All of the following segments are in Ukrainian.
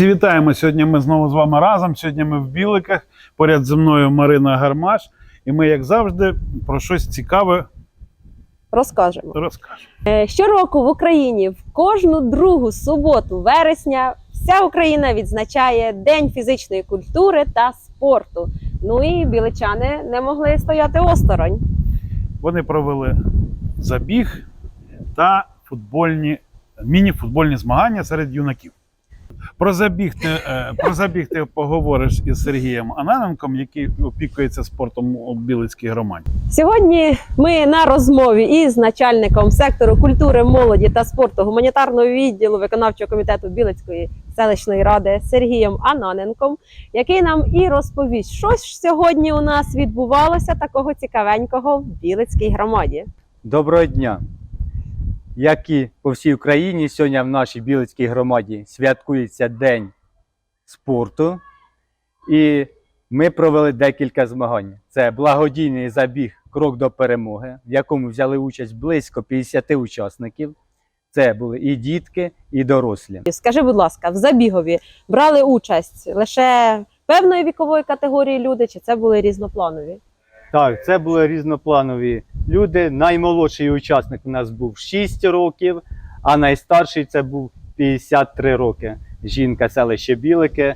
Вітаємо сьогодні. Ми знову з вами разом. Сьогодні ми в Біликах. Поряд зі мною Марина Гармаш. І ми, як завжди, про щось цікаве Розкажемо. розкажемо. Е, Щороку в Україні в кожну другу суботу вересня вся Україна відзначає День фізичної культури та спорту. Ну і біличани не могли стояти осторонь. Вони провели забіг та футбольні, міні-футбольні змагання серед юнаків. Про забіг ти, е, про забіг ти поговориш із Сергієм Ананенком, який опікується спортом у Білицькій громаді. Сьогодні ми на розмові із начальником сектору культури, молоді та спорту гуманітарного відділу виконавчого комітету Білицької селищної ради Сергієм Ананенком, який нам і розповість, що ж сьогодні у нас відбувалося такого цікавенького в Білицькій громаді. Доброго дня! Як і по всій Україні, сьогодні в нашій Білицькій громаді святкується День спорту. І ми провели декілька змагань. Це благодійний забіг Крок до перемоги, в якому взяли участь близько 50 учасників. Це були і дітки, і дорослі. Скажи, будь ласка, в забігові брали участь лише певної вікової категорії люди, чи це були різнопланові? Так, це були різнопланові люди. Наймолодший учасник у нас був 6 років, а найстарший це був 53 роки. Жінка селище Білики,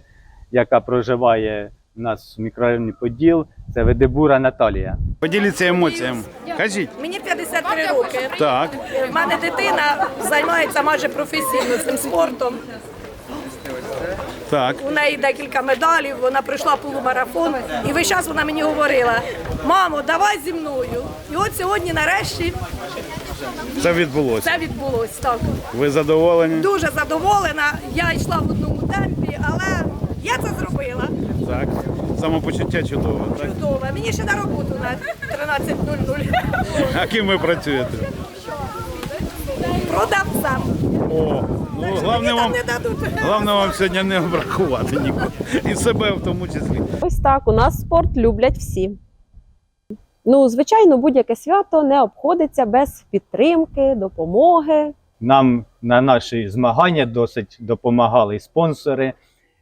яка проживає у нас в мікрорайоні Поділ. Це Ведебура Наталія. Поділіться емоціями. Кажіть. Мені 53 роки. Так. У мене дитина займається майже професійно цим спортом. Так. У неї декілька медалів, вона пройшла полумарафон. І весь час вона мені говорила: мамо, давай зі мною. І от сьогодні, нарешті, Це відбулося. це відбулося. Так. Ви задоволені? Дуже задоволена. Я йшла в одному темпі, але я це зробила. Так. Самопочуття чудове. Так. Чудово. Мені ще на роботу на 13.00. А ким ви працюєте? Продавцям. Головне вам, головне вам сьогодні не обрахувати нікого. І себе в тому числі. Ось так, у нас спорт люблять всі. Ну, звичайно, будь-яке свято не обходиться без підтримки, допомоги. Нам на наші змагання досить допомагали спонсори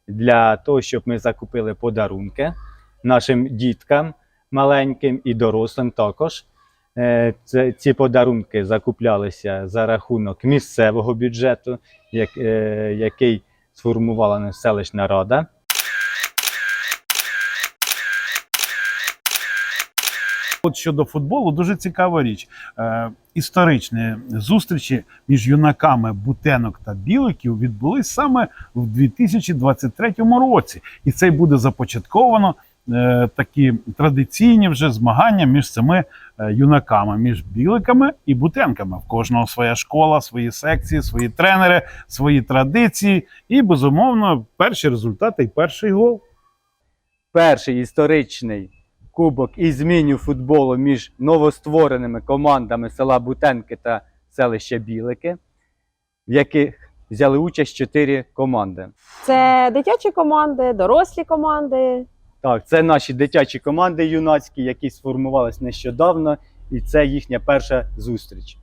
для того, щоб ми закупили подарунки нашим діткам маленьким і дорослим також. Е, Це, ці подарунки закуплялися за рахунок місцевого бюджету, е, який сформувала селищна рада. От щодо футболу, дуже цікава річ. Е, історичні зустрічі між юнаками Бутенок та Біликів відбулись саме в 2023 році. І це буде започатковано такі традиційні вже змагання між цими е, юнаками, між біликами і бутенками. В кожного своя школа, свої секції, свої тренери, свої традиції. І, безумовно, перші результати і перший гол. перший історичний кубок із зміню футболу між новоствореними командами села Бутенки та селища Білики, в яких взяли участь чотири команди. Це дитячі команди, дорослі команди. Так, це наші дитячі команди юнацькі, які сформувалися нещодавно, і це їхня перша зустріч.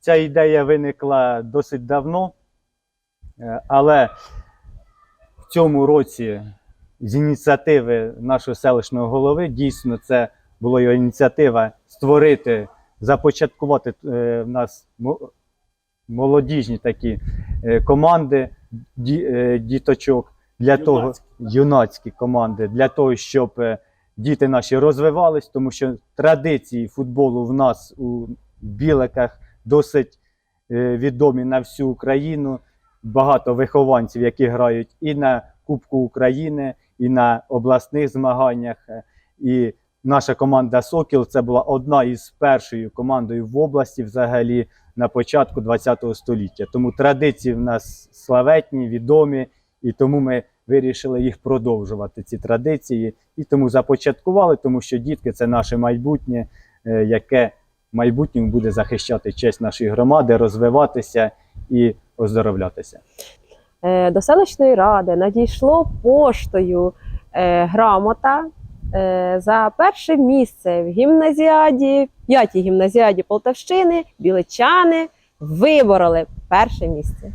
Ця ідея виникла досить давно, е, але в цьому році з ініціативи нашого селищного голови дійсно це була його ініціатива створити, започаткувати е, в нас молодіжні такі е, команди ді- е, діточок для того, юнацькі команди, для того, щоб діти наші розвивались, тому що традиції футболу в нас у Біликах досить відомі на всю Україну. Багато вихованців, які грають і на Кубку України, і на обласних змаганнях. І наша команда Сокіл це була одна із першою командою в області взагалі на початку ХХ століття. Тому традиції в нас славетні, відомі, і тому ми вирішили їх продовжувати, ці традиції. І тому започаткували, тому що дітки це наше майбутнє, е, яке в майбутньому буде захищати честь нашої громади, розвиватися і оздоровлятися. Е, До селищної ради надійшло поштою е, грамота за перше місце в гімназіаді, п'ятій гімназіаді Полтавщини, біличани вибороли перше місце.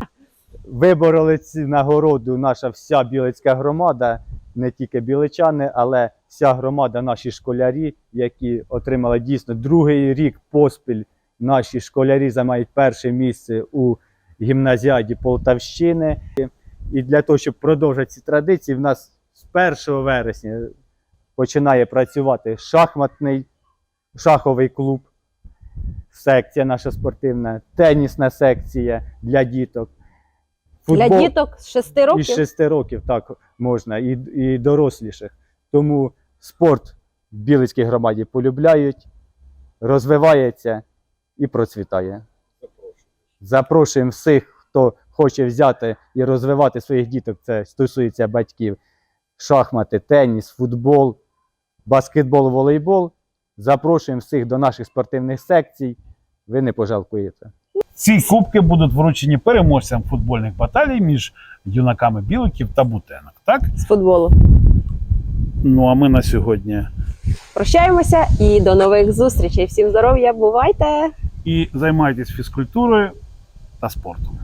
Вибороли цю нагороду наша вся білицька громада, не тільки біличани, але вся громада, наші школярі, які отримали дійсно другий рік поспіль. Наші школярі займають перше місце у гімназіаді Полтавщини. І для того, щоб продовжити ці традиції, в нас з 1 вересня починає працювати шахматний шаховий клуб, секція наша спортивна, тенісна секція для діток. Для діток з 6 років. із 6 років так можна, і, і доросліших. Тому спорт в Білицькій громаді полюбляють, розвивається і процвітає. Запрошуємо всіх, хто хоче взяти і розвивати своїх діток. Це стосується батьків. Шахмати, теніс, футбол, баскетбол, волейбол. Запрошуємо всіх до наших спортивних секцій. Ви не пожалкуєте. Ці кубки будуть вручені переможцям футбольних баталій між юнаками біликів та бутенок. Так? з футболу. Ну а ми на сьогодні Прощаємося і до нових зустрічей. Всім здоров'я, бувайте! і займайтесь фізкультурою та спортом.